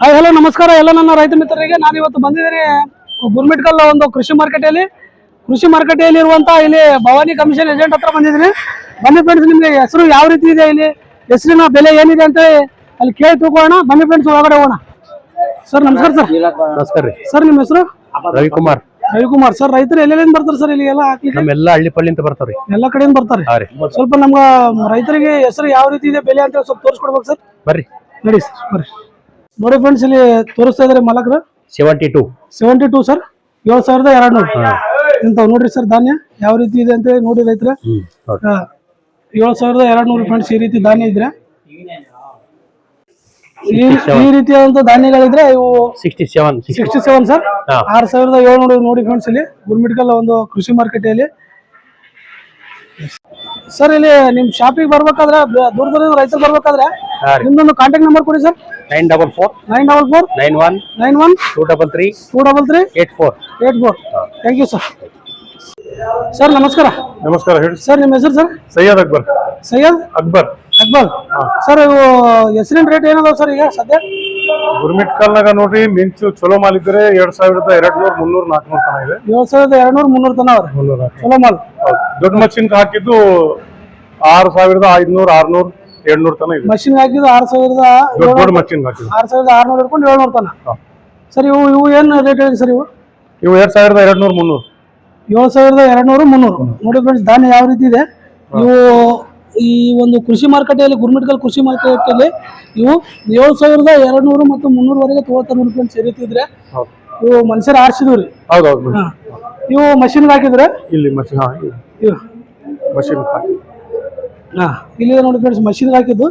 Hi hello ನಮಸ್ಕಾರ. ಎಲ್ಲ ನನ್ನ ರೈತ ಮಿತ್ರರಿಗೆ ನಾನು ಇವತ್ತು ಬಂದಿದ್ದೀನಿ ಗುರ್ಮಿಟ್ಕಲ್ ಒಂದು ಕೃಷಿ ಮಾರುಕಟ್ಟೆಯಲ್ಲಿ ಕೃಷಿ ಮಾರುಕಟ್ಟೆಯಲ್ಲಿ ಇರುವಂತ ಇಲ್ಲಿ ಭವಾನಿ ಕಮಿಷನ್ ಏಜೆಂಟ್ ಹತ್ರ ಬಂದಿದ್ದೀನಿ. ಬನ್ನಿ ಫ್ರೆಂಡ್ಸ್ ನಿಮಗೆ ಹೆಸರು ಯಾವ ರೀತಿ ಇದೆ ಇಲ್ಲಿ? ಹೆಸರಿನ ಬೆಲೆ ಏನಿದೆ ಅಂತ ಅಲ್ಲಿ ಕೇಳಿ ತಿಳ್ಕೊಳ್ಳೋಣ. ಬನ್ನಿ ಫ್ರೆಂಡ್ಸ್ ಒಳಗಡೆ ಹೋಗೋಣ. ಸರ್ ನಮಸ್ಕಾರ ಸರ್ ನಮಸ್ಕಾರ ರೀ. ಸರ್ ನಿಮ್ಮ ಹೆಸರು? ರವಿಕುಮಾರ್. ರವಿಕುಮಾರ್. ಸರ್ ರೈತರು ಎಲ್ಲೆಲ್ಲಿಂದ ಬರ್ತಾರೆ ಸರ್ ಇಲ್ಲಿ ಎಲ್ಲ ನಮ್ಮೆಲ್ಲ ಹಳ್ಳಿ ಪಳ್ಳಿ ಅಂತ ಬರ್ತಾರೆ. ಎಲ್ಲ ಕಡೆಯಿಂದ ಬರ್ತಾರೆ? ಸ್ವಲ್ಪ ನಮ್ಗೆ ರೈತರಿಗೆ ಹೆಸರು ಯಾವ ರೀತಿ ಇದೆ ಬೆಲೆ ಅಂತ ಸ್ವಲ್ಪ ತೋರಿಸ್ಕೊಡ್ಬೇಕು ಸರ್ ಬರ್ರಿ. ನಡಿ ಸರ್ ಬರ್ರಿ. ನೋಡಿ ಫ್ರೆಂಡ್ಸ್ ಇಲ್ಲಿ ತೋರಿಸ್ತಾ ಇದ್ರೆ ಮಾಲಕರು. Seventy two seventy two sir ಏಳು ಸಾವಿರದ ಎರಡು ನೂರು ಇಂಥವು ನೋಡ್ರಿ ಸರ್ ಧಾನ್ಯ. ಯಾವ ರೀತಿ ಇದೆ ಅಂತ ಹೇಳಿ ನೋಡಿ ರೈತರ. ಏಳು ಸಾವಿರದ ಎರಡು ನೂರು ಫ್ರೆಂಡ್ಸ್ ಈ ರೀತಿ ಧಾನ್ಯ ಇದ್ರೆ. ಈ ರೀತಿಯಾದಂತ ಧಾನ್ಯಗಳಿದ್ರೆ ಇವು sixty seven sixty seven sir. ಆರು ಸಾವಿರದ ಏಳ್ನೂರು ನೋಡಿ ಫ್ರೆಂಡ್ಸ್ ಇಲ್ಲಿ. ಗುರ್ಮಿಟ್ಕಲ್ ಒಂದು ಕೃಷಿ ಮಾರ್ಕೆಟಲ್ಲಿ ಸರ್ ಇಲ್ಲಿ ನಿಮ್ ಶಾಪಿಗೆ ಬರ್ಬೇಕಾದ್ರೆ ದೂರ ದೂರ ದೂರದ ರೈತರು ಬರ್ಬೇಕಾದ್ರೆ ಹಾ ರೀ. ನಿಮ್ದೊಂದು ಕಾಂಟ್ಯಾಕ್ಟ್ ನಂಬರ್ ಕೊಡಿ sir. Nine double four nine double four nine one nine one two double three two double three eight four. Eight four. Thank you sir sir ನಮಸ್ಕಾರ. ನಮಸ್ಕಾರ ಹೇಳಿ. ಸರ್ ನಿಮ್ಮ ಹೆಸರು ಸರ್? ಸೈಯದ್ ಅಕ್ಬರ್. ಸೈಯದ್ ಅಕ್ಬರ್. ಅಕ್ಬಲ್ ಸರ್ ಇವು ಹೆಸರಿನ ರೇಟ್ ಏನದಾವ sir ಈಗ ಸದ್ಯ? ಗುರ್ಮಿಟ್ ಕಾಲ್ನಾಗ ನೋಡ್ರಿ ಮಿಂಚು ಚಲೋ ಮಾಲ್ ಇದ್ರೆ ಎರಡ್ ಸಾವಿರದ ಎರಡ್ ನೂರ ಮುನ್ನೂರ್ ನಾಲ್ಕನೂರ್ ತನ ಇದೆ. ಏಳು ಸಾವಿರದ ಎರಡು ನೂರು ಮುನ್ನೂರು ತನ ಅವ್ರಿ ಮುನ್ನೂರ ಚಲೋ ಮಾಲ್. ದೊಡ್ಡ ಮಚ್ಚಿನ ಹಾಕಿದ್ದು ಆರು ಸಾವಿರದ ಐದ್ನೂರ್ ಆರ್ನೂರ್ ಏಳ್ನೂರ್ ತನ ಇದೆ. ಮಷಿನ್ ಹಾಕಿದ್ದು ಆರು ಸಾವಿರದ ದೊಡ್ಡ ದೊಡ್ಡ ಮಷಿನ್ ಹಾಕಿದ್ದು. ಆರು ಸಾವಿರದ ಆರ್ನೂರು ಹಿಡ್ಕೊಂಡು ಏಳ್ನೂರು ತನ. ಸರ್ ಇವು ಇವು ಏನು ರೇಟ್ ಹೇಳಿ ಸರ್ ಇವು? ಇವು ಎರಡ್ ಸಾವಿರದ ಎರಡ್ ನೂರ್ ಮುನ್ನೂರ್. ಏಳು ಸಾವಿರದ ಎರಡ್ನೂರು ಮುನ್ನೂರು. ನೋಡಿ ಫ್ರೆಂಡ್ಸ್ ಧಾನ್ಯ ಯಾವ ರೀತಿ ಇದೆ? ಇವು ಈ ಒಂದು ಕೃಷಿ ಮಾರುಕಟ್ಟೆಯಲ್ಲಿ ಗುರ್ಮಿಟ್ಕಲ್ ಕೃಷಿ ಮಾರುಕಟ್ಟೆಯಲ್ಲಿ ಇವು ಏಳು ಸಾವಿರದ ಎರಡ್ನೂರು ಮತ್ತು ಮುನ್ನೂರವರೆಗೆ ತೊಗೊಳ್ತಾರೆ ನೋಡಿ ಫ್ರೆಂಡ್ಸ್ ಈ ರೀತಿ ಇದ್ರೆ. ಹೌದು ಇವು ಮನುಷ್ಯರು ಆರಿಸಿದ್ವು ರೀ. ಹೌದೌದು. ಇವು ಮಷಿನ್ಗೆ ಹಾಕಿದ್ರೆ? ಇಲ್ಲಿ ಮಷಿನ್ ಮಷಿನ್ ಹಾಕಿ. ಹಾ. ಇಲ್ಲಿ ನೋಡಿ ಫ್ರೆಂಡ್ಸ್ ಮಷೀನ್ ಹಾಕಿದ್ದು.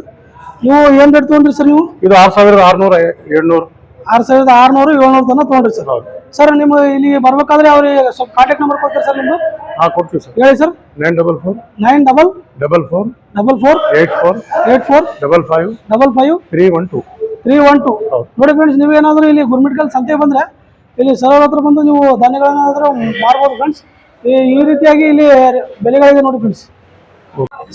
ನೀವು ಏನು ರೇಟ್ ತೊಗೊಂಡ್ರಿ ಸರ್ ನೀವು? ಇದು ಆರ್ ಸಾವಿರದ ಆರ್ನೂರ ಏಳ್ನೂರು. ಆರು ಸಾವಿರದ ಆರುನೂರು ಏಳ್ನೂರು ತನಕ ತೊಗೊಂಡ್ರಿ ಸರ್ ಸರ್ ನಿಮ್ಮ ಇಲ್ಲಿ ಬರ್ಬೇಕಾದ್ರೆ ಅವ್ರಿಗೆ ಸ್ವಲ್ಪ ಕಾಂಟ್ಯಾಕ್ಟ್ ನಂಬರ್ ಕೊಡ್ತಾರೆ ಸರ್ ನಿಮ್ದು? ಹಾ ಕೊಡ್ತೀವಿ ಸರ್ ಹೇಳಿ sir nine double four nine double double four double four eight four eight four double five double five three one two three one two ನೋಡಿ ಫ್ರೆಂಡ್ಸ್ ನೀವೇನಾದರೂ ಇಲ್ಲಿ ಗುರ್ಮಿಟ್ಕಲ್ ಸಂತೆ ಬಂದರೆ ಇಲ್ಲಿ ಸರ್ ಹತ್ರ ಬಂದು ನೀವು ಧಾನ್ಯಗಳನ್ನಾದ್ರೂ ಮಾರ್ಬೋದು ಫ್ರೆಂಡ್ಸ್ ಈ ಈ ರೀತಿಯಾಗಿ ಇಲ್ಲಿ ಬೆಲೆಗಳಿದೆ ನೋಡಿ ಫ್ರೆಂಡ್ಸ್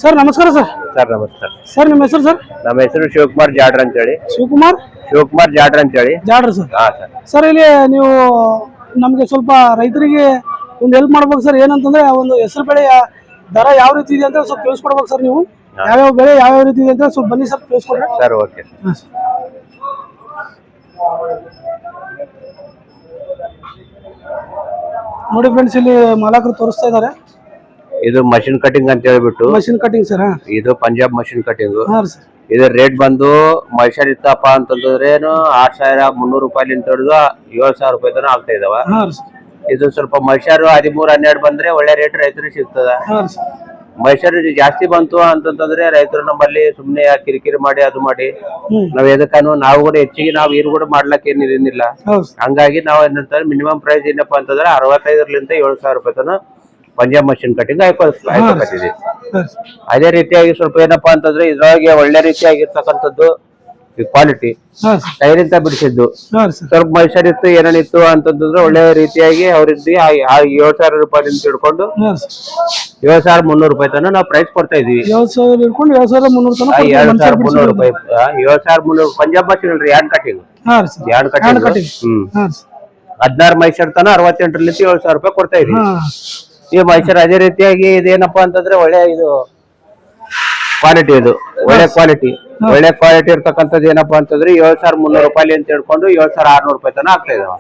ಸರ್ ನಮಸ್ಕಾರ ಸರ್. ಸರ್ ನಮಸ್ಕಾರ. ಸರ್ ನಿಮ್ಮ ಹೆಸರು ಸರ್? ನಮ್ಮ ಹೆಸರು ಶಿವಕುಮಾರ್ ಜಾಡ್ರ ಅಂತ ಹೇಳಿ ಶಿವಕುಮಾರ್? ಶಿವಕುಮಾರ್ ಜಾಡ್ರ್ ಅಂತೇಳಿ. ಜಾಡ್ರಿ ಸರ್. ಹಾ ಸರ್. ಸರ್ ಇಲ್ಲಿ ನೀವು ನಮಗೆ ಸ್ವಲ್ಪ ರೈತರಿಗೆ ಒಂದು ಹೆಲ್ಪ್ ಮಾಡ್ಬೇಕು ಸರ್. ಏನಂತಂದ್ರೆ ಆ ಒಂದು ಹೆಸರು ಬೆಳೆ ದರ ಯಾವ ರೀತಿ ಇದೆ ಅಂತ ಸ್ವಲ್ಪ ತಿಳಿಸ್ಕೊಡ್ಬೇಕು ಸರ್ ನೀವು. ಯಾವ್ಯಾವ ಬೆಳೆ ಯಾವ್ಯಾವ ರೀತಿ ಇದೆ ಅಂತ ಸ್ವಲ್ಪ ಬನ್ನಿ ಸರ್ ತಿಳಿಸ್ಕೊಡ್ರಿ. Sir okay. ನೋಡಿ ಫ್ರೆಂಡ್ಸ್ ಇಲ್ಲಿ ಮಾಲಕರು ತೋರಿಸ್ತಾ ಇದ್ದಾರೆ. ಇದು ಮಷಿನ್ ಕಟಿಂಗ್ ಅಂತ ಹೇಳ್ಬಿಟ್ಟು. ಮಷಿನ್ ಕಟಿಂಗ್ ಸರ್ ಇದು ಪಂಜಾಬ್ ಮಷಿನ್ ಕಟಿಂಗ್ ಇದು ಸರ್ ಇದ್ರ ರೇಟ್ ಬಂದು ಮೈಸೂರ್ ಇತ್ತಪ್ಪ ಅಂತಂದ್ರೆ ಆರ್ ಸಾವಿರ ಮುನ್ನೂರು ರೂಪಾಯಿಲಿಂದ ಹಿಡಿದು ಏಳು ಸಾವಿರ ರೂಪಾಯಿ ತನಕ ಆಗ್ತಾ ಇದಾವ. ಹಾಂ ಸರ್ ಇದು ಸ್ವಲ್ಪ ಮನುಷ್ಯರು ಹದಿಮೂರ್ ಹನ್ನೆರಡು ಬಂದ್ರೆ ಒಳ್ಳೆ ರೇಟ್ ರೈತರಿಗೆ ಸಿಗ್ತದ. ಮೈಸೂರು ಸರ್ ಮನುಷ್ಯರು ಜಾಸ್ತಿ ಬಂತು ಅಂತಂತಂದ್ರೆ ರೈತರು ನಮ್ಮಲ್ಲಿ ಸುಮ್ನೆ ಕಿರಿಕಿರಿ ಮಾಡಿ ಅದು ಮಾಡಿ. ನಾವ್ ಎದಕ್ಕನು ನಾವು ಕೂಡ ಹೆಚ್ಚಿಗೆ ನಾವು ಇರು ಕೂಡ ಮಾಡ್ಲಕ್ ಏನಿಲ್ಲ. ಹೌದು ಹಂಗಾಗಿ ನಾವು ಏನಂತ ಮಿನಿಮಮ್ ಪ್ರೈಸ್ ಏನಪ್ಪಾ ಅಂತಂದ್ರೆ ಅರವತ್ತೈದರಿಂದ ಏಳು ಸಾವಿರ ರೂಪಾಯಿ ತನಕ ಪಂಜಾಬ್ ಮಷಿನ್ ಕಟ್ಟಿದೆ ಸರ್ ಅದೇ ರೀತಿಯಾಗಿ ಸ್ವಲ್ಪ ಏನಪ್ಪಾ ಅಂತಂದ್ರೆ ಇದ್ರೊಳಗೆ ಒಳ್ಳೆ ರೀತಿಯಾಗಿರ್ತಕ್ಕಂಥದ್ದು ಕ್ವಾಲಿಟಿ ಟೈರ್ ಇಂತ ಟೈರಿಂದ ಬಿಡಿಸಿದ್ದು. ಸ್ವಲ್ಪ ಸರ್. ಸ್ವಲ್ಪ ಮನುಷ್ಯರಿತ್ತು ಏನೇನಿತ್ತು ಅಂತಂದ್ರೆ ಒಳ್ಳೆ ರೀತಿಯಾಗಿ ಅವರಿದ್ದು ಏಳು ಸಾವಿರ ರೂಪಾಯಿ ತಿಳ್ಕೊಂಡು ಏಳು ಸಾವಿರ ಮುನ್ನೂರು ರೂಪಾಯಿ ತನಕ ನಾವು ಪ್ರೈಸ್ ಕೊಡ್ತಾ ಇದೀವಿ ಏಳು ಸಾವಿರ ಮುನ್ನೂರು ರೂಪಾಯಿ ಏಳು ಸಾವಿರ ಮುನ್ನೂರು ಪಂಜಾಬ್ ಮಷಿನ್ ಅಲ್ರಿ ಯಾನ್ ಕಟ್ಟಿಂಗ್ ಹಾಂ ಕಟ್ಟಿಂಗ್ ಹ್ಮ್. ಹದಿನಾರು ಮೈಸೂರು ತನ ಅರವತ್ತೆಂಟರಲ್ಲಿ ಏಳು ಸಾವಿರ ರೂಪಾಯಿ ಕೊಡ್ತಾ ಇದೀವಿ ಈ ಮೈಸೂರು ಅದೇ ರೀತಿಯಾಗಿ ಇದೇನಪ್ಪಾ ಅಂತಂದ್ರೆ ಒಳ್ಳೆ ಇದು ಕ್ವಾಲಿಟಿ ಇದು. ಒಳ್ಳೆ ಕ್ವಾಲಿಟಿ ಒಳ್ಳೆ ಕ್ವಾಲಿಟಿ ಇರ್ತಕ್ಕಂಥದ್ದು ಏನಪ್ಪಾ ಅಂತಂದ್ರೆ ಏಳು ಸಾವಿರ ಮುನ್ನೂರು ರೂಪಾಯಿ ಅಂತ ಹೇಳ್ಕೊಂಡು ಏಳು ಸಾವಿರ ಆರ್ನೂರು ರೂಪಾಯಿ ತನಕ ಆಗ್ತಾ ಇದಾವ.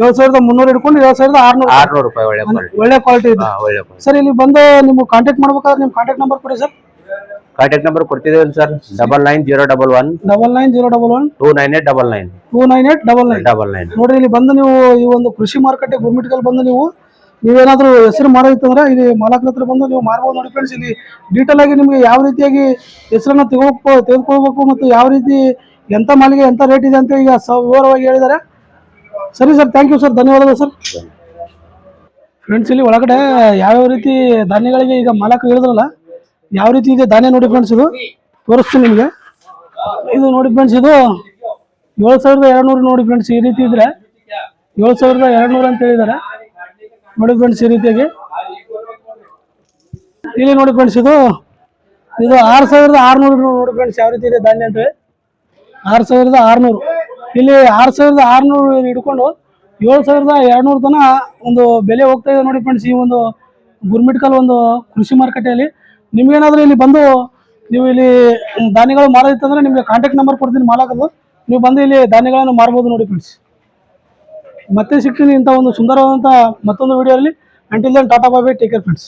ಏಳು ಸಾವಿರದ ಮುನ್ನೂರು ಹಿಡ್ಕೊಂಡು ಏಳು ಸಾವಿರದ ಆರ್ನೂರು ಆರ್ನೂರು ರೂಪಾಯಿ ಒಳ್ಳೆ ಕ್ವಾಲಿಟಿ ಒಳ್ಳೆ ಕ್ವಾಲಿಟಿ ಇದೆ. ಒಳ್ಳೆ ಕ್ವಾಲಿಟಿ ಸರ್ ಇಲ್ಲಿ ಬಂದು ನಿಮ್ಗೆ ಕಾಂಟ್ಯಾಕ್ಟ್ ಮಾಡ್ಬೇಕಾದ್ರೆ ನಿಮ್ಮ ಕಾಂಟ್ಯಾಕ್ಟ್ ನಂಬರ್ ಕೊಡಿ sir. Contact number ಕೊಡ್ತಿದ್ದೇವೆ sir. Double nine zero double one double nine zero double one two nine eight double nine two nine eight double nine double nine ನೋಡ್ರಿ ಇಲ್ಲಿ ಬಂದು ನೀವು ಈ ಒಂದು ಕೃಷಿ ಮಾರುಕಟ್ಟೆ ಗುರ್ಮಿಟ್ಕಲ್ ಬಂದು ನೀವು ನೀವೇನಾದ್ರೂ ಹೆಸರು ಮಾಡೋದಿತ್ತಂದ್ರೆ ಇಲ್ಲಿ ಮಾಲಕರ ಹತ್ರ ಬಂದು ನೀವು ಮಾರ್ಬೋದು ನೋಡಿ ಫ್ರೆಂಡ್ಸ್ ಇಲ್ಲಿ ಡೀಟೇಲ್ ಆಗಿ ನಿಮಗೆ ಯಾವ ರೀತಿಯಾಗಿ ಹೆಸರನ್ನ ತಗೋಬೇಕು ತೆಗೆದುಕೊಳ್ಬೇಕು ಮತ್ತು ಯಾವ ರೀತಿ ಎಂಥ ಮಾಲಿಗೆ ಎಂಥ ರೇಟ್ ಇದೆ ಅಂತ ಈಗ ಸ ವಿವರವಾಗಿ ಹೇಳಿದ್ದಾರೆ. ಸರಿ ಸರ್ ಥ್ಯಾಂಕ್ ಯು ಸರ್ ಧನ್ಯವಾದಗಳು ಸರ್ ಫ್ರೆಂಡ್ಸ್ ಇಲ್ಲಿ ಒಳಗಡೆ ಯಾವ್ಯಾವ ರೀತಿ ಧಾನ್ಯಗಳಿಗೆ ಈಗ ಮಾಲಕ ಹೇಳಿದ್ರಲ್ಲ ಯಾವ ರೀತಿ ಇದೆ ಧಾನ್ಯ ನೋಡಿ ಫ್ರೆಂಡ್ಸ್ ಇದು. ತೋರಿಸ್ತೀನಿ ನಿಮಗೆ. ಇದು ನೋಡಿ ಫ್ರೆಂಡ್ಸ್ ಇದು ಏಳು ಸಾವಿರದ ಎರಡು ನೂರು ನೋಡಿ ಫ್ರೆಂಡ್ಸ್ ಈ ರೀತಿ ಇದ್ರೆ ಏಳು ಸಾವಿರದ ಎರಡು ನೂರು ಅಂತ ಹೇಳಿದ್ದಾರೆ. ನೋಡಿ ಫ್ರೆಂಡ್ಸ್ ಈ ರೀತಿಯಾಗಿ. ಇಲ್ಲಿ ನೋಡಿ ಫ್ರೆಂಡ್ಸ್ ಇದು ಇದು ಆರು ಸಾವಿರದ ಆರುನೂರು ನೋಡಿ ಫ್ರೆಂಡ್ಸ್ ಯಾವ ರೀತಿ ಇದೆ ಧಾನ್ಯ ಅಂತ ಆರು ಸಾವಿರದ ಆರುನೂರು. ಇಲ್ಲಿ ಆರು ಸಾವಿರದ ಆರುನೂರು ಹಿಡ್ಕೊಂಡು ಏಳು ಸಾವಿರದ ಎರಡ್ನೂರು ತನ ಒಂದು ಬೆಲೆ ಹೋಗ್ತಾ ಇದೆ ನೋಡಿ ಫ್ರೆಂಡ್ಸ್ ಈ ಒಂದು ಗುರ್ಮಿಟ್ಕಲ್ ಒಂದು ಕೃಷಿ ಮಾರುಕಟ್ಟೆಯಲ್ಲಿ. ನಿಮ್ಗೇನಾದ್ರೂ ಇಲ್ಲಿ ಬಂದು ನೀವು ಇಲ್ಲಿ ಧಾನ್ಯಗಳು ಮಾರೋದಿತ್ತಂದ್ರೆ ನಿಮಗೆ ಕಾಂಟ್ಯಾಕ್ಟ್ ನಂಬರ್ ಕೊಡ್ತೀನಿ ಮಾಲಕದು ನೀವು ಬಂದು ಇಲ್ಲಿ ಧಾನ್ಯಗಳನ್ನು ಮಾರ್ಬೋದು ನೋಡಿ ಫ್ರೆಂಡ್ಸ್ ಮತ್ತೆ ಸಿಗ್ತೀನಿ ಇಂಥ ಒಂದು ಸುಂದರವಾದಂಥ ಮತ್ತೊಂದು ವಿಡಿಯೋದಲ್ಲಿ until then tata bye bye take care friends